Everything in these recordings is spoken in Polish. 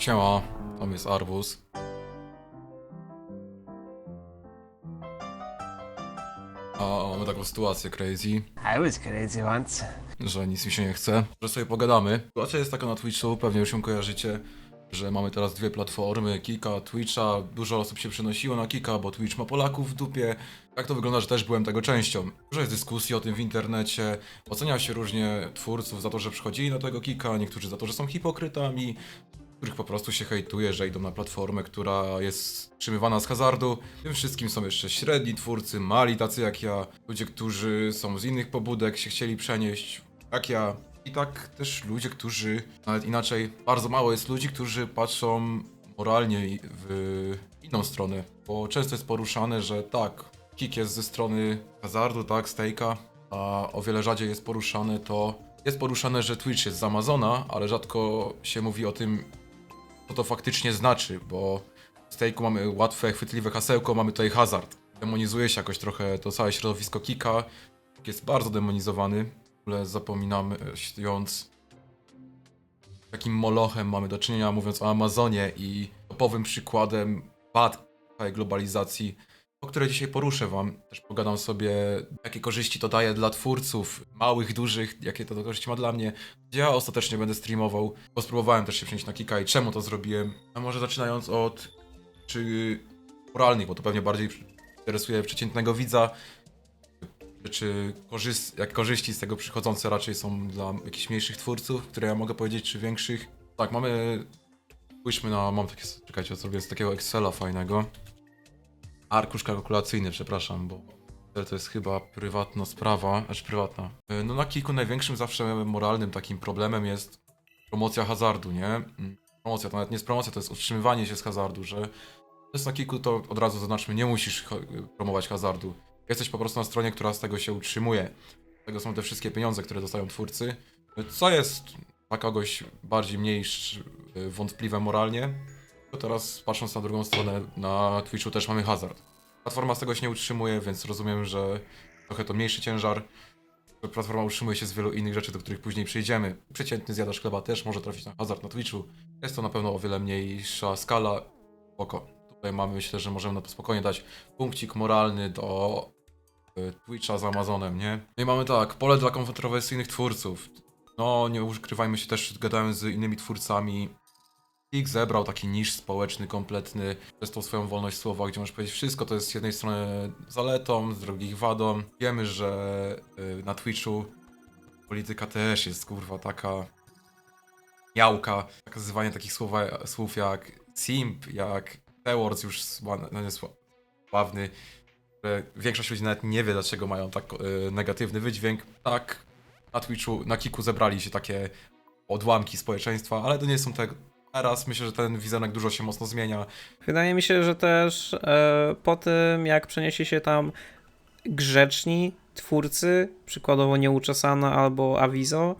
Siema, tam jest Arbus. A mamy taką sytuację crazy, I was crazy once. że nic mi się nie chce, że sobie pogadamy. Sytuacja jest taka na Twitchu, pewnie już ją kojarzycie, że mamy teraz dwie platformy, Kika, Twitcha. Dużo osób się przenosiło na Kika, bo Twitch ma Polaków w dupie. Tak to wygląda, że też byłem tego częścią. Dużo jest dyskusji o tym w internecie, ocenia się różnie twórców za to, że przychodzili na tego Kika, niektórzy za to, że są hipokrytami, których po prostu się hejtuje, że idą na platformę, która jest trzymywana z hazardu. Tym wszystkim są jeszcze średni twórcy, mali tacy jak ja, ludzie, którzy są z innych pobudek, się chcieli przenieść, jak ja. I tak też ludzie, którzy, nawet inaczej, bardzo mało jest ludzi, którzy patrzą moralnie w inną stronę, bo często jest poruszane, że tak, kick jest ze strony hazardu, tak, stejka, a o wiele rzadziej jest poruszane to, jest poruszane, że Twitch jest z Amazona, ale rzadko się mówi o tym, co to faktycznie znaczy, bo w stejku mamy łatwe, chwytliwe hasełko, mamy tutaj hazard. Demonizuje się jakoś trochę to całe środowisko Kika, jest bardzo demonizowany, w ogóle zapominamy, jąc takim molochem mamy do czynienia, mówiąc o Amazonie i topowym przykładem wad całej globalizacji, o której dzisiaj poruszę wam. Też pogadam sobie, jakie korzyści to daje dla twórców, małych, dużych, jakie to korzyści ma dla mnie, gdzie ja ostatecznie będę streamował, bo spróbowałem też się przenieść na Kika i czemu to zrobiłem. A może zaczynając od czy moralnych, bo to pewnie bardziej interesuje przeciętnego widza, czy korzys- jak korzyści z tego przychodzące raczej są dla jakichś mniejszych twórców, które ja mogę powiedzieć, czy większych. Tak, mamy. Spójrzmy na. Mam takie. Czekajcie, zrobię z takiego Excela fajnego. Arkusz kalkulacyjny, przepraszam, bo to jest chyba prywatna sprawa, aż prywatna. Y, No na kilku największym zawsze moralnym takim problemem jest promocja hazardu, nie? Mm, Promocja to nawet nie jest promocja, to jest utrzymywanie się z hazardu, że to jest na kilku, to od razu zaznaczmy, nie musisz promować hazardu. Jesteś po prostu na stronie, która z tego się utrzymuje. Z tego są te wszystkie pieniądze, które dostają twórcy. Co jest dla kogoś bardziej mniejszy, y, wątpliwe moralnie, teraz patrząc na drugą stronę, na Twitchu też mamy hazard. Platforma z tego się nie utrzymuje, więc rozumiem, że trochę to mniejszy ciężar. Platforma utrzymuje się z wielu innych rzeczy, do których później przejdziemy. Przeciętny zjadacz chleba też może trafić na hazard na Twitchu. Jest to na pewno o wiele mniejsza skala. Spoko. Tutaj mamy, myślę, że możemy na to spokojnie dać punkcik moralny do y, Twitcha z Amazonem, nie? No i mamy tak, pole dla kontrowersyjnych twórców. No, nie ukrywajmy się też, gadałem z innymi twórcami. Kik zebrał taki nisz społeczny, kompletny, przez tą swoją wolność słowa, gdzie możesz powiedzieć wszystko, to jest z jednej strony zaletą, z drugiej wadą. Wiemy, że y, na Twitchu polityka też jest, kurwa, taka miałka, nakazywanie takich słowa, słów jak simp, jak T-words już no sławny, że większość ludzi nawet nie wie, dlaczego mają tak y, negatywny wydźwięk. Tak, na Twitchu, na Kiku zebrali się takie odłamki społeczeństwa, ale to nie są te... Teraz myślę, że ten wizerunek dużo się mocno zmienia. Wydaje mi się, że też e, po tym, jak przeniesie się tam grzeczni twórcy, przykładowo Nieuczesana albo Avizo,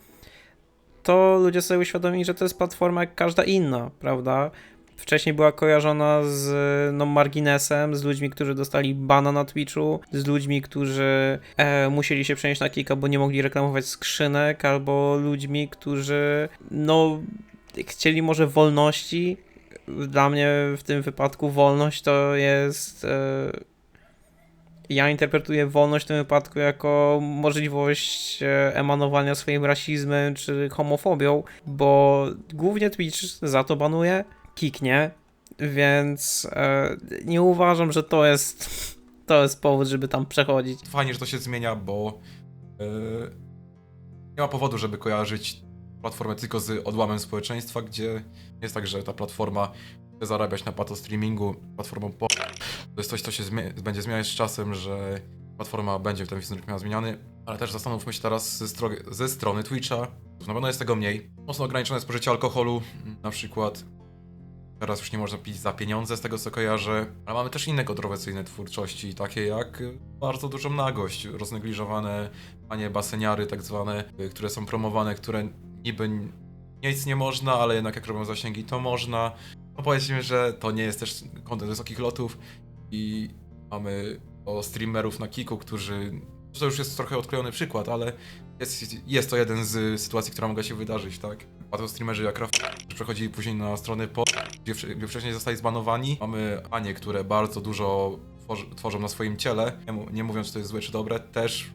to ludzie sobie uświadomili, że to jest platforma jak każda inna, prawda? Wcześniej była kojarzona z no, marginesem, z ludźmi, którzy dostali bana na Twitchu, z ludźmi, którzy e, musieli się przenieść na Kika, bo nie mogli reklamować skrzynek, albo ludźmi, którzy no chcieli może wolności. Dla mnie w tym wypadku wolność to jest. E, ja interpretuję wolność w tym wypadku jako możliwość e, emanowania swoim rasizmem czy homofobią, bo głównie Twitch za to banuje, kiknie, więc e, nie uważam, że to jest to jest powód, żeby tam przechodzić. Fajnie, że to się zmienia, bo yy, nie ma powodu, żeby kojarzyć platformę tylko z odłamem społeczeństwa, gdzie jest tak, że ta platforma chce zarabiać na pato streamingu, platformą po... To jest coś, co się będzie zmieniać z czasem, że platforma będzie ten wizerunek miała zmieniany, ale też zastanówmy się teraz ze, ze strony Twitcha. Na pewno jest tego mniej. Mocno ograniczone spożycie alkoholu, na przykład. Teraz już nie można pić za pieniądze, z tego co kojarzę. Ale mamy też inne kontrowersyjne twórczości, takie jak y, bardzo dużą nagość, roznegliżowane panie baseniary tak zwane, y, które są promowane, które niby nic nie można, ale jednak jak robią zasięgi, to można. No powiedzmy, że to nie jest też kontent wysokich lotów i mamy o streamerów na Kiku, którzy... To już jest trochę odklejony przykład, ale jest, jest to jeden z sytuacji, która mogła się wydarzyć, tak? A to streamerzy jak Raf przechodzili później na stronę po, gdzie, gdzie wcześniej zostali zbanowani. Mamy Anie, które bardzo dużo tworzą na swoim ciele, nie mówiąc, czy to jest złe czy dobre, też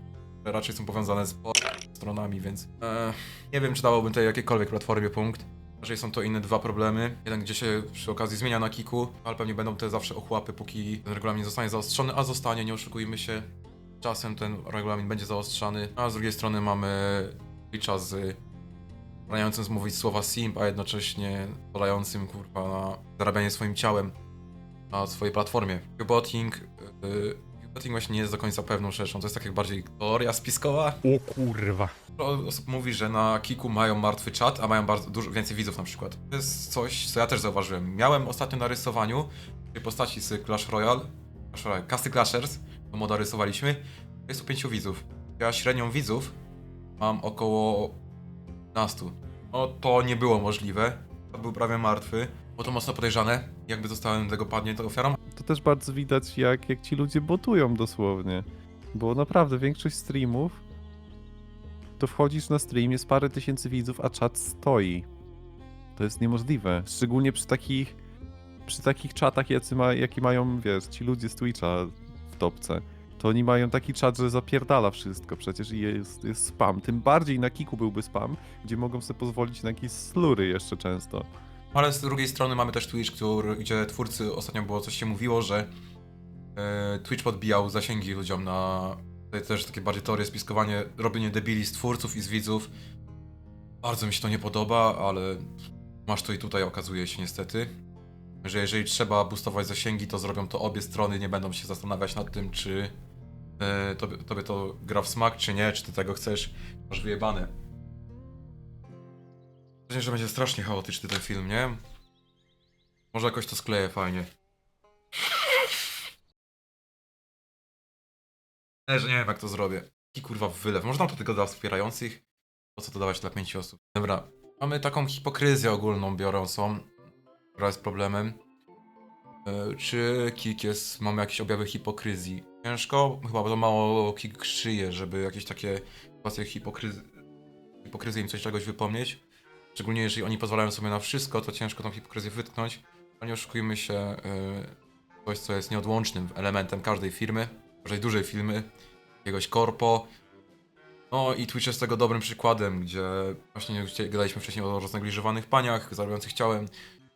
raczej są powiązane z po stronami, więc e, nie wiem, czy dałbym tej jakiejkolwiek platformie punkt. Raczej są to inne dwa problemy. Jeden, gdzie się przy okazji zmienia na kiku, ale pewnie będą te zawsze ochłapy, póki ten regulamin zostanie zaostrzony, a zostanie, nie oszukujmy się. Czasem ten regulamin będzie zaostrzany, a z drugiej strony mamy Twitcha z braniającym zmówić słowa simp, a jednocześnie pozwalającym kurwa na zarabianie swoim ciałem na swojej platformie. Qbotting, yy, Qbotting właśnie nie jest do końca pewną rzeczą, to jest tak jak bardziej teoria spiskowa. O kurwa. Dużo osób mówi, że na Kiku mają martwy czat, a mają bardzo dużo więcej widzów na przykład. To jest coś, co ja też zauważyłem. Miałem ostatnio na rysowaniu tej postaci z Clash Royale, Clash Royale, Castle Clashers, to moda rysowaliśmy, 25 widzów. Ja średnią widzów mam około 15. No to nie było możliwe, to był prawie martwy, bo to mocno podejrzane, jakby zostałem tego padnie to ofiarą, To też bardzo widać, jak, jak ci ludzie botują dosłownie. Bo naprawdę większość streamów to wchodzisz na stream, jest parę tysięcy widzów, a czat stoi. To jest niemożliwe. Szczególnie przy takich przy takich czatach, jacy ma, jaki mają, wiesz, ci ludzie z Twitcha w topce. To oni mają taki czat, że zapierdala wszystko przecież i jest, jest spam. Tym bardziej na Kiku byłby spam, gdzie mogą sobie pozwolić na jakieś slury jeszcze często. Ale z drugiej strony mamy też Twitch, który, gdzie twórcy ostatnio było coś się mówiło, że e, Twitch podbijał zasięgi ludziom na tutaj też takie bardziej teorie spiskowanie, robienie debili z twórców i z widzów. Bardzo mi się to nie podoba, ale masz to i tutaj okazuje się niestety, że jeżeli trzeba boostować zasięgi, to zrobią to obie strony, nie będą się zastanawiać nad tym, czy e, tobie, tobie to gra w smak, czy nie, czy ty tego chcesz, masz wyjebane. Myślę, że będzie strasznie chaotyczny ten film, nie? Może jakoś to skleję fajnie. Że nie wiem jak to zrobię. I kurwa wylew. Można to tylko dla wspierających? Po co to dawać dla pięciu osób? Dobra. Mamy taką hipokryzję ogólną biorącą, która jest problemem. E, Czy Kik jest, mamy jakieś objawy hipokryzji? Ciężko? Chyba to mało Kik szyje, żeby jakieś takie sytuacje hipokryzji, hipokryzji im coś czegoś wypomnieć. Szczególnie jeżeli oni pozwalają sobie na wszystko, to ciężko tą hipokryzję wytknąć. Nie oszukujmy się, yy, coś co jest nieodłącznym elementem każdej firmy, każdej dużej firmy, jakiegoś korpo. No i Twitch jest tego dobrym przykładem, gdzie właśnie gadaliśmy wcześniej o roznegliżowanych paniach, zarabiających ciałem,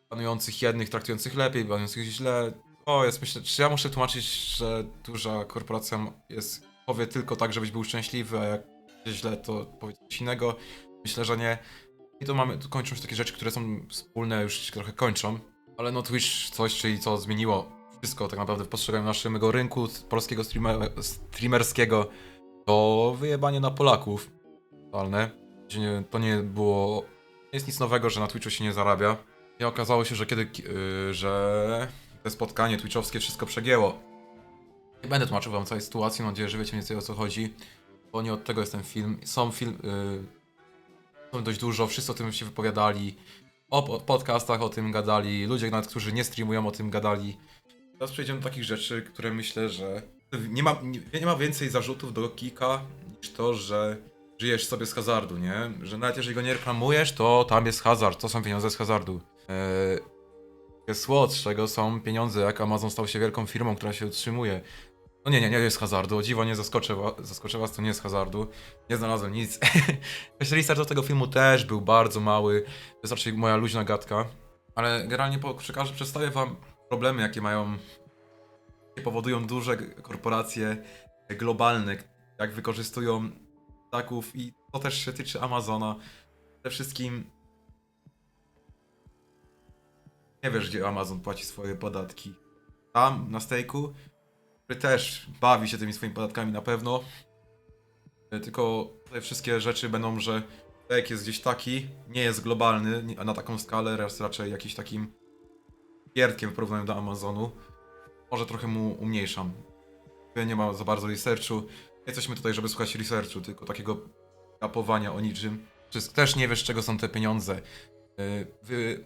panujących jednych, traktujących lepiej, panujących źle. O, jest myślę, czy ja muszę tłumaczyć, że duża korporacja jest, powie tylko tak, żebyś był szczęśliwy, a jak źle, to powie coś innego. Myślę, że nie. I to mamy, tu kończą się takie rzeczy, które są wspólne, już się trochę kończą. Ale no Twitch coś, czyli co zmieniło wszystko tak naprawdę w postrzeganiu naszego rynku polskiego streamer, streamerskiego to wyjebanie na Polaków. Totalne. To nie było... Nie jest nic nowego, że na Twitchu się nie zarabia. I okazało się, że kiedy... Yy, że te spotkanie twitchowskie wszystko przegięło. Nie będę tłumaczył wam całej sytuacji, mam nadzieję, że wiecie więcej o co chodzi. Bo nie od tego jest ten film. Są film... Yy, dość dużo, wszyscy o tym się wypowiadali. O po- podcastach o tym gadali, ludzie nawet, którzy nie streamują o tym gadali. Teraz przejdziemy do takich rzeczy, które myślę, że nie ma, nie, nie ma więcej zarzutów do Kika niż to, że żyjesz sobie z hazardu, nie? Że nawet jeżeli go nie reklamujesz, to tam jest hazard, to są pieniądze z hazardu. Eee, jest słod, z czego są pieniądze, jak Amazon stał się wielką firmą, która się utrzymuje. No nie, nie, nie jest hazardu, o dziwo nie zaskoczę, wa- was, to nie jest hazardu. Nie znalazłem nic. Też research do tego filmu też był bardzo mały, to jest raczej moja luźna gadka. Ale generalnie przekażę, przedstawię wam problemy, jakie mają, jakie powodują duże korporacje globalne, jak wykorzystują ptaków i to też się tyczy Amazona. Przede wszystkim nie wiesz, gdzie Amazon płaci swoje podatki. Tam, na stejku, który też bawi się tymi swoimi podatkami na pewno. E, Tylko tutaj wszystkie rzeczy będą, że stejk jest gdzieś taki, nie jest globalny na taką skalę, jest raczej jakiś takim pierdkiem w porównaniu do Amazonu. Może trochę mu umniejszam. Nie ma za bardzo researchu. Nie jesteśmy tutaj, żeby słuchać researchu, tylko takiego kapowania o niczym. Też nie wiesz, czego są te pieniądze. Yy, Wy...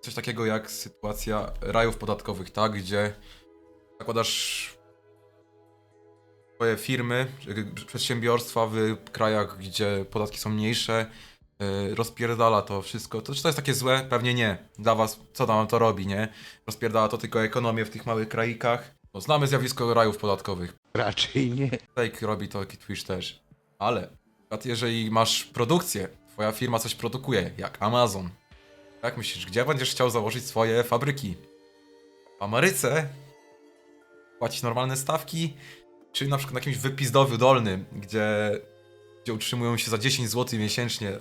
Coś takiego jak sytuacja rajów podatkowych, tak? Gdzie zakładasz swoje firmy, przedsiębiorstwa w krajach, gdzie podatki są mniejsze, y, rozpierdala to wszystko. To czy to jest takie złe? Pewnie nie. Dla was, co tam to robi, nie? Rozpierdala to tylko ekonomię w tych małych kraikach. No, znamy zjawisko rajów podatkowych. Raczej nie. Fake robi to i Twitch też. Ale jeżeli masz produkcję, twoja firma coś produkuje, jak Amazon. Jak myślisz, gdzie będziesz chciał założyć swoje fabryki? W Ameryce? Płacić normalne stawki? Czy na przykład na jakimś wypizdowy dolnym, gdzie, gdzie utrzymują się za 10 zł miesięcznie?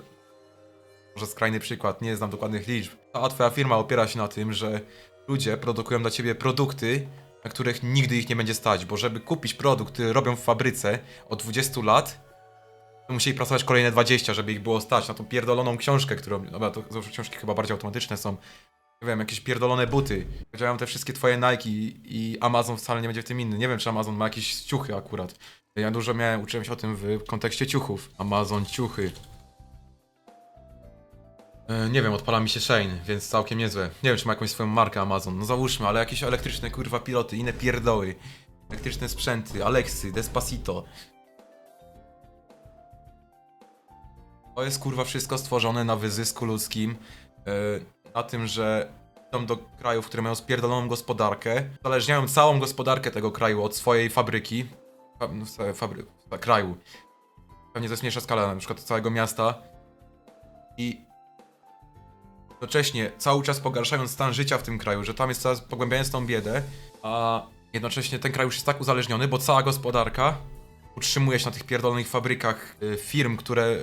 Może skrajny przykład, nie znam dokładnych liczb. A twoja firma opiera się na tym, że ludzie produkują dla ciebie produkty, na których nigdy ich nie będzie stać, bo żeby kupić produkt, który robią w fabryce od 20 lat, to musieli pracować kolejne 20, żeby ich było stać na tą pierdoloną książkę, którą, dobra, to zawsze książki chyba bardziej automatyczne są, nie wiem, jakieś pierdolone buty, działają te wszystkie twoje Nike i Amazon wcale nie będzie w tym inny, nie wiem, czy Amazon ma jakieś ciuchy akurat. Ja dużo miałem, uczyłem się o tym w kontekście ciuchów. Amazon ciuchy. E, Nie wiem, odpala mi się Shane, więc całkiem niezłe. Nie wiem, czy ma jakąś swoją markę Amazon. No załóżmy, ale jakieś elektryczne kurwa piloty, inne pierdoły. Elektryczne sprzęty, Alexy, Despacito. To jest kurwa wszystko stworzone na wyzysku ludzkim. e, na tym, że idą do krajów, które mają spierdoloną gospodarkę. Zależniają całą gospodarkę tego kraju od swojej fabryki. Fa- no, fa- fabry fa- kraju. Pewnie to jest mniejsza skala, na przykład całego miasta. I jednocześnie cały czas pogarszając stan życia w tym kraju, że tam jest coraz pogłębiając tą biedę, a jednocześnie ten kraj już jest tak uzależniony, bo cała gospodarka utrzymuje się na tych pierdolonych fabrykach y, firm, które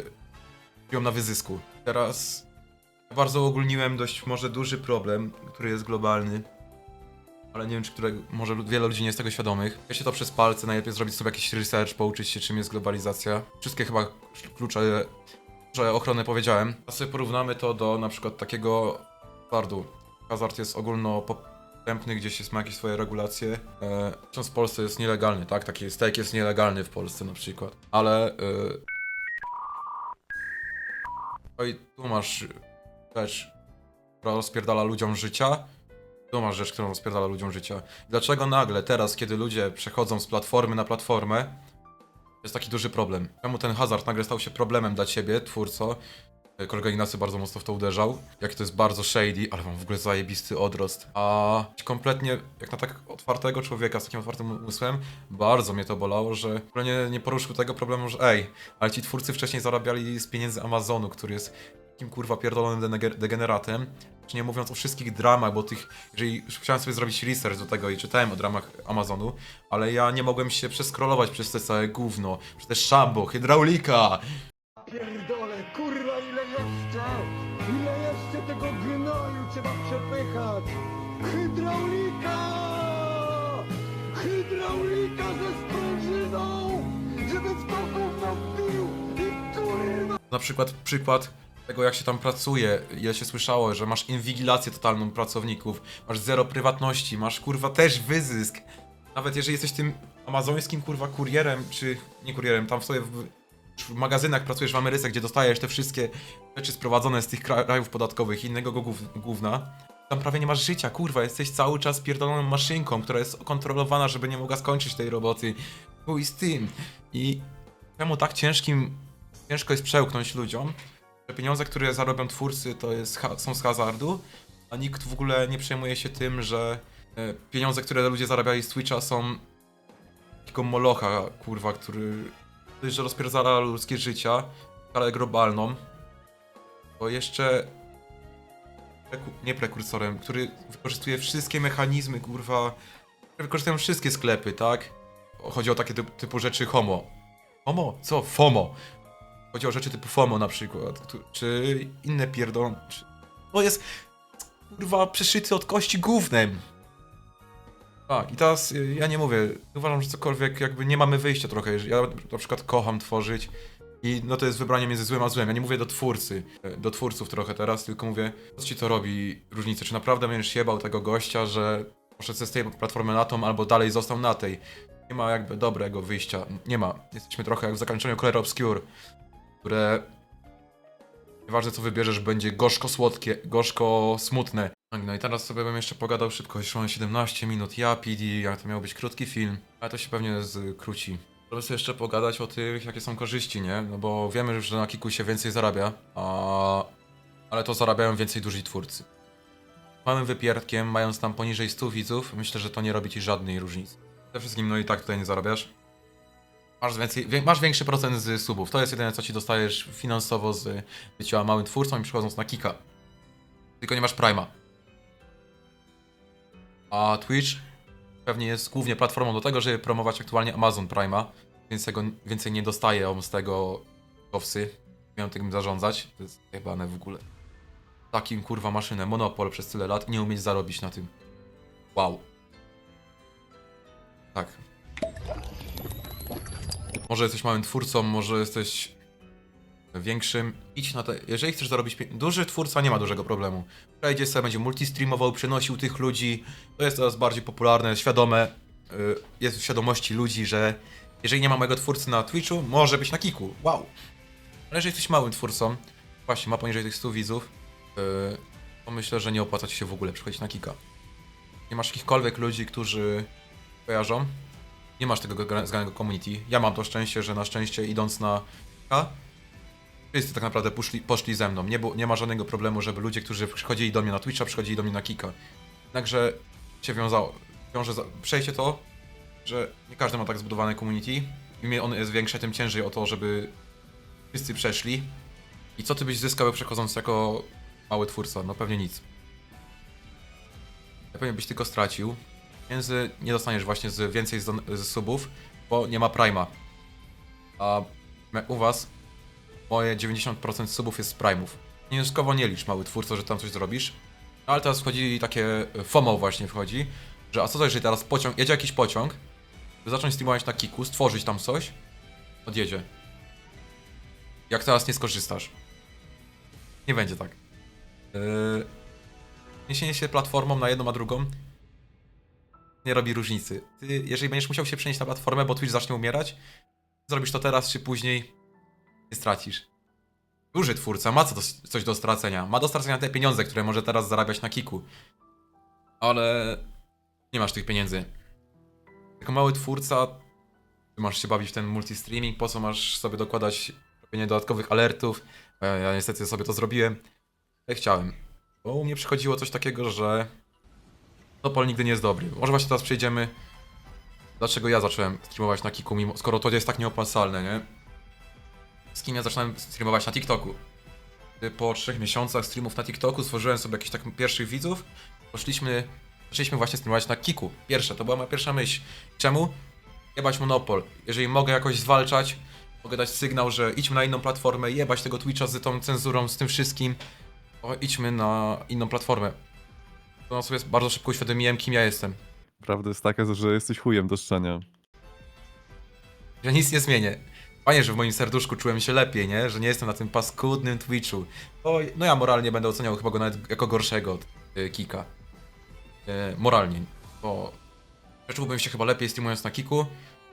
żyją na wyzysku. Teraz bardzo ogólniłem dość może duży problem, który jest globalny, ale nie wiem, czy które, może wiele ludzi nie jest tego świadomych. Ja się to przez palce, najlepiej zrobić sobie jakiś research, pouczyć się czym jest globalizacja. Wszystkie chyba klucze że ochronę powiedziałem. A sobie porównamy to do na przykład takiego hazardu. Hazard jest ogólnopostępny, gdzieś jest, ma jakieś swoje regulacje. E, w Polsce jest nielegalny, tak? Taki steak jest nielegalny w Polsce na przykład. Ale... E, oj, tu masz która rozpierdala ludziom życia. Tu masz rzecz, którą rozpierdala ludziom życia. Dlaczego nagle teraz, kiedy ludzie przechodzą z platformy na platformę, jest taki duży problem. Czemu ten hazard nagle stał się problemem dla ciebie, twórco? E, Kolega Ignacy bardzo mocno w to uderzał. Jak to jest bardzo shady, ale mam w ogóle zajebisty odrost. A kompletnie, jak na tak otwartego człowieka z takim otwartym umysłem, bardzo mnie to bolało, że w ogóle nie, nie poruszył tego problemu, że ej, ale ci twórcy wcześniej zarabiali z pieniędzy Amazonu, który jest takim kurwa pierdolonym degeneratem. Czy nie mówiąc o wszystkich dramach, bo tych, jeżeli chciałem sobie zrobić research do tego i czytałem o dramach Amazonu, ale ja nie mogłem się przeskrolować przez te całe gówno, przez te szambo, hydraulika. Pierdolę, kurwa, ile jeszcze? Ile jeszcze tego gnoju trzeba przepychać? Hydraulika! Hydraulika ze sprężyną! Żeby w to gówno wbił! I kurwa! Na przykład przykład tego, jak się tam pracuje, ile się słyszało, że masz inwigilację totalną pracowników, masz zero prywatności, masz kurwa też wyzysk. Nawet jeżeli jesteś tym amazońskim kurwa kurierem, czy nie kurierem, tam sobie w, w magazynach pracujesz w Ameryce, gdzie dostajesz te wszystkie rzeczy sprowadzone z tych kra- krajów podatkowych i innego gów- gówna, tam prawie nie masz życia, kurwa, jesteś cały czas pierdoloną maszynką, która jest kontrolowana, żeby nie mogła skończyć tej roboty. Chuj z tym. I czemu tak ciężkim, ciężko jest przełknąć ludziom, że pieniądze, które zarobią twórcy, to jest, są z hazardu, a nikt w ogóle nie przejmuje się tym, że e, pieniądze, które ludzie zarabiali z Twitcha są takiego molocha, kurwa, który że rozpierdala ludzkie życia, skalę globalną, bo jeszcze nie prekursorem, który wykorzystuje wszystkie mechanizmy, kurwa, wykorzystują wszystkie sklepy, tak? Chodzi o takie typ, typu rzeczy homo. Homo? Co? FOMO. Chodzi o rzeczy typu FOMO na przykład, czy inne pierdolą... Czy... To jest, kurwa, przeszyty od kości gównem. Tak, i teraz y, ja nie mówię, uważam, że cokolwiek jakby nie mamy wyjścia trochę. Ja na przykład kocham tworzyć i no to jest wybranie między złym a złem. Ja nie mówię do twórcy, do twórców trochę teraz, tylko mówię, co ci to robi różnicę? Czy naprawdę będziesz jebał tego gościa, że poszedł ze z tej platformy na tą, albo dalej został na tej? Nie ma jakby dobrego wyjścia. Nie ma. Jesteśmy trochę jak w zakończeniu Color Obscure, które nieważne co wybierzesz, będzie gorzko-słodkie, gorzko-smutne. Tak, No i teraz sobie bym jeszcze pogadał szybko, jeszcze mam 17 minut, ja, PD, jak to miał być krótki film, ale to się pewnie skróci. Żeby sobie jeszcze pogadać o tych, jakie są korzyści, nie? No bo wiemy że na Kiku się więcej zarabia, a... ale to zarabiają więcej duzi twórcy. Małym wypierdkiem, mając tam poniżej 100 widzów, myślę, że to nie robi ci żadnej różnicy. Przede wszystkim, no i tak tutaj nie zarabiasz. Masz, więcej, masz większy procent z subów. To jest jedyne, co ci dostajesz finansowo z bycia małym twórcą i przychodząc na Kika. Tylko nie masz Prima. A Twitch pewnie jest głównie platformą do tego, żeby promować aktualnie Amazon Prima, więc tego więcej nie dostaje on z tego owsy. Miałem tym zarządzać. To jest jebane w ogóle. Takim kurwa maszynę, monopol przez tyle lat i nie umieć zarobić na tym. Wow. Tak. Może jesteś małym twórcą, może jesteś większym. Idź na te. Jeżeli chcesz zarobić pie... Duży twórca nie ma dużego problemu. Przejdzie sobie, będzie multistreamował, przenosił tych ludzi. To jest coraz bardziej popularne, świadome. y, Jest w świadomości ludzi, że jeżeli nie ma mojego twórcy na Twitchu, może być na Kiku. Wow. Ale jeżeli jesteś małym twórcą, właśnie ma poniżej tych 100 widzów, y, to myślę, że nie opłaca ci się w ogóle przychodzić na Kika. Nie masz jakichkolwiek ludzi, którzy kojarzą. Nie masz tego gra- zgranego community. Ja mam to szczęście, że na szczęście idąc na Kika, wszyscy tak naprawdę poszli, poszli ze mną. Nie, nie ma żadnego problemu, żeby ludzie, którzy przychodzili do mnie na Twitcha, przychodzili do mnie na Kika. Jednakże się wiązało. Wiąże za, przejście to, że nie każdy ma tak zbudowane community. Im ono jest większe, tym ciężej o to, żeby wszyscy przeszli. I co ty byś zyskał przechodząc jako mały twórca? No pewnie nic. Ja pewnie byś tylko stracił. Pieniędzy nie dostaniesz właśnie z więcej z, z subów, bo nie ma Prima. A u was moje 90% subów jest z Prime'ów. Wnioskowo nie licz, mały twórco, że tam coś zrobisz. No, ale teraz wchodzi takie e, FOMO właśnie wchodzi, że a co to jeżeli teraz pociąg, jedzie jakiś pociąg, by zacząć streamować na Kiku, stworzyć tam coś, odjedzie. Jak teraz nie skorzystasz? Nie będzie tak. Yy... Niesienie się platformą na jedną a drugą nie robi różnicy. Ty, jeżeli będziesz musiał się przenieść na platformę, bo Twitch zacznie umierać, zrobisz to teraz czy później, nie stracisz. Duży twórca ma co do, coś do stracenia. Ma do stracenia te pieniądze, które może teraz zarabiać na kiku. Ale nie masz tych pieniędzy. Jako mały twórca, ty masz się bawić w ten multistreaming, po co masz sobie dokładać robienie dodatkowych alertów. Ja, ja niestety sobie to zrobiłem. Ja chciałem. Bo u mnie przychodziło coś takiego, że Topol nigdy nie jest dobry. Może właśnie teraz przejdziemy. Dlaczego ja zacząłem streamować na Kiku, mimo, skoro to jest tak nieopłacalne, nie? Z kim ja zacząłem streamować na TikToku. Po trzech miesiącach streamów na TikToku stworzyłem sobie jakichś tak pierwszych widzów. Poszliśmy, zaczęliśmy właśnie streamować na Kiku. Pierwsze, to była moja pierwsza myśl. Czemu? Jebać monopol. Jeżeli mogę jakoś zwalczać, mogę dać sygnał, że idźmy na inną platformę, jebać tego Twitcha z tą cenzurą, z tym wszystkim. O, idźmy na inną platformę. To sobie bardzo szybko uświadomiłem, kim ja jestem. Prawda jest taka, że jesteś chujem do szczenia. Że nic nie zmienię. Fajnie, że w moim serduszku czułem się lepiej, nie? Że nie jestem na tym paskudnym Twitchu. To, no ja moralnie będę oceniał chyba go nawet jako gorszego od y, Kika. Y, moralnie. Bo czułbym się chyba lepiej streamując na Kiku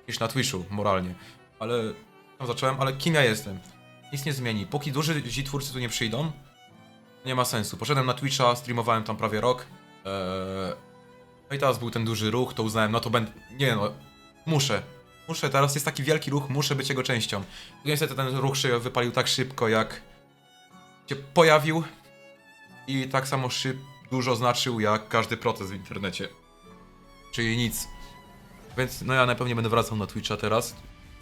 niż na Twitchu, moralnie. Ale tam zacząłem, ale kim ja jestem? Nic nie zmieni. Póki duży zi twórcy tu nie przyjdą, nie ma sensu. Poszedłem na Twitcha, streamowałem tam prawie rok. Eee, no i teraz był ten duży ruch, to uznałem, no to będę. Nie no, muszę. Muszę, teraz jest taki wielki ruch, muszę być jego częścią. I niestety ten ruch się wypalił tak szybko, jak się pojawił. I tak samo szyb dużo znaczył, jak każdy protest w internecie. Czyli nic. Więc no ja najpewniej będę wracał na Twitcha teraz.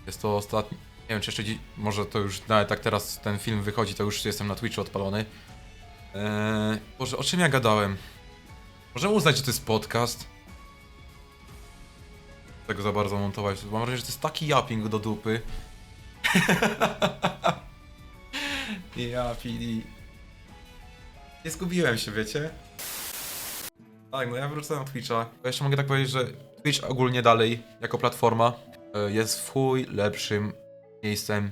Jest to ostatni. Nie wiem, czy jeszcze dzi- może to już nawet tak teraz ten film wychodzi, to już jestem na Twitchu odpalony. Eee, Boże, o czym ja gadałem? Możemy uznać, że to jest podcast. Tego za bardzo montować. Mam wrażenie, że to jest taki japping do dupy. ja, PD. Nie zgubiłem się, wiecie? Tak, no ja wrócę na Twitcha. Ja jeszcze mogę tak powiedzieć, że Twitch ogólnie dalej, jako platforma, e, jest w chuj lepszym miejscem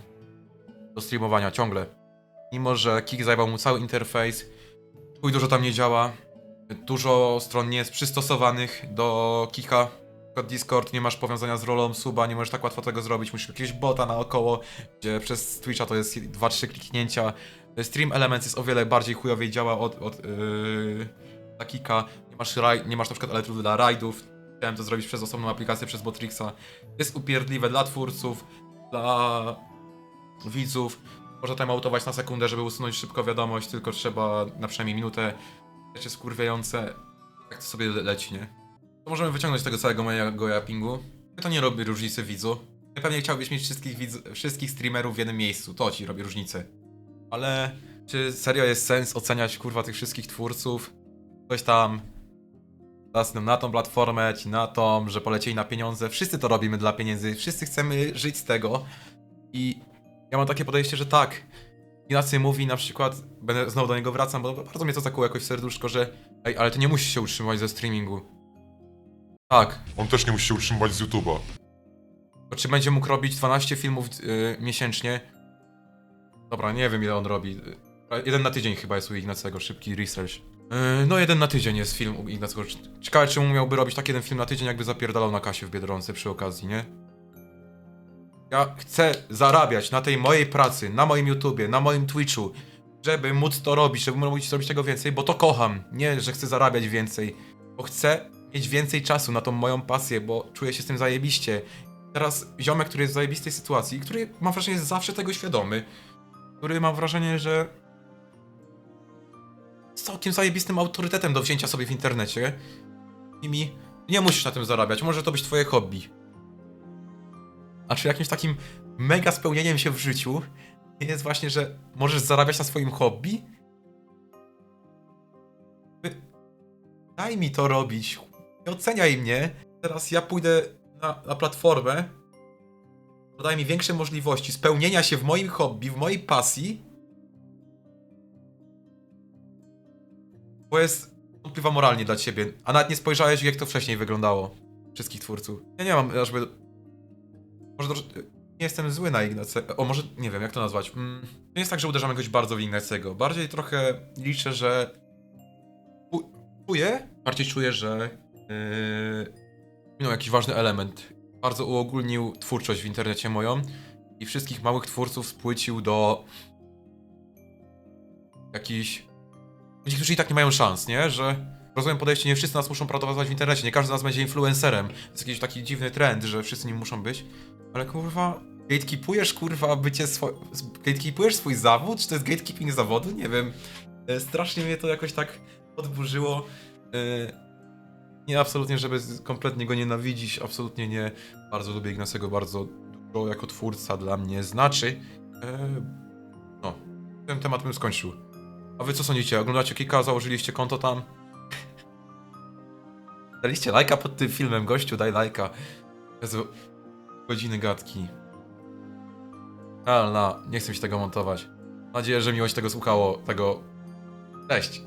do streamowania ciągle. Mimo, że Kik zajmował mu cały interfejs, chuj dużo tam nie działa, dużo stron nie jest przystosowanych do Kika. Discord nie masz powiązania z rolą suba, nie możesz tak łatwo tego zrobić, musisz jakiegoś bota naokoło, gdzie przez Twitcha to jest 2-3 kliknięcia. Stream Elements jest o wiele bardziej chujowiej działa od, od yy, Kika. Nie masz, raj, nie masz na przykład dla rajdów. Chciałem to zrobić przez osobną aplikację, przez Botrixa. Jest upierdliwe dla twórców, dla widzów. Można tam autować na sekundę, żeby usunąć szybko wiadomość, tylko trzeba na przynajmniej minutę. Rzeczy skurwiające. Jak to sobie le- leci, nie? To możemy wyciągnąć z tego całego mojego jappingu. To nie robi różnicy widzu. Ty Pewnie chciałbyś mieć wszystkich, widz, wszystkich streamerów w jednym miejscu. To ci robi różnicę. Ale czy serio jest sens oceniać kurwa tych wszystkich twórców? Coś tam zasnę na tą platformę, ci na tą, że polecieli na pieniądze. Wszyscy to robimy dla pieniędzy, wszyscy chcemy żyć z tego. I ja mam takie podejście, że tak. Ignacy mówi na przykład, będę znowu do niego wracam, bo bardzo mnie to zakuło jakoś w serduszko, że ej, ale ty nie musisz się utrzymywać ze streamingu. Tak, On też nie musi się utrzymywać z YouTube'a. to czy będzie mógł robić 12 filmów yy, miesięcznie? Dobra, nie wiem ile on robi. Yy, Jeden na tydzień chyba jest u Ignacego, szybki research. Yy, no jeden na tydzień jest film u Ignacego. Ciekawe czy miałby robić tak jeden film na tydzień, jakby zapierdalał na kasie w Biedronce przy okazji, nie? Ja chcę zarabiać na tej mojej pracy, na moim YouTubie, na moim Twitchu, żeby móc to robić, żeby móc robić tego więcej, bo to kocham. Nie, że chcę zarabiać więcej, bo chcę mieć więcej czasu na tą moją pasję, bo czuję się z tym zajebiście. Teraz ziomek, który jest w zajebistej sytuacji, który mam wrażenie jest zawsze tego świadomy, który mam wrażenie, że jest całkiem zajebistym autorytetem do wzięcia sobie w internecie i mi nie musisz na tym zarabiać, może to być twoje hobby. Czy jakimś takim mega spełnieniem się w życiu jest właśnie, że możesz zarabiać na swoim hobby? Daj mi to robić. Nie oceniaj mnie. Teraz ja pójdę na, na platformę. To daje mi większe możliwości spełnienia się w moim hobby, w mojej pasji. Bo jest wątpliwa moralnie dla ciebie. A nawet nie spojrzałeś, jak to wcześniej wyglądało. Wszystkich twórców. Ja nie mam, żeby. Może trosz... Nie jestem zły na Ignacego. O, może nie wiem, jak to nazwać. Mm, to nie jest tak, że uderzamy jakoś bardzo w Ignacego. Bardziej trochę liczę, że. Czu- Czuję, bardziej czuję, że. Yy... Jakiś ważny element. Bardzo uogólnił twórczość w internecie moją i wszystkich małych twórców spłycił do. jakichś. Ludzi, którzy i tak nie mają szans, nie? Że. Rozumiem podejście, nie wszyscy nas muszą pracować w internecie, nie każdy z nas będzie influencerem. To jest jakiś taki dziwny trend, że wszyscy nim muszą być. Ale kurwa, gatekeepujesz kurwa bycie swo... Gatekeepujesz swój zawód? Czy to jest gatekeeping zawodu? Nie wiem. E, Strasznie mnie to jakoś tak podburzyło. E, Nie absolutnie, żeby kompletnie go nienawidzić, absolutnie nie. Bardzo lubię Ignacego, bardzo dużo jako twórca dla mnie znaczy. E, No, ten temat bym skończył. A wy co sądzicie? Oglądacie Kika, założyliście konto tam? Daliście lajka pod tym filmem, gościu, daj lajka. Jezu, godziny gadki. Ale nie chcę się tego montować. Mam nadzieję, że miłość tego słuchało, tego... Cześć.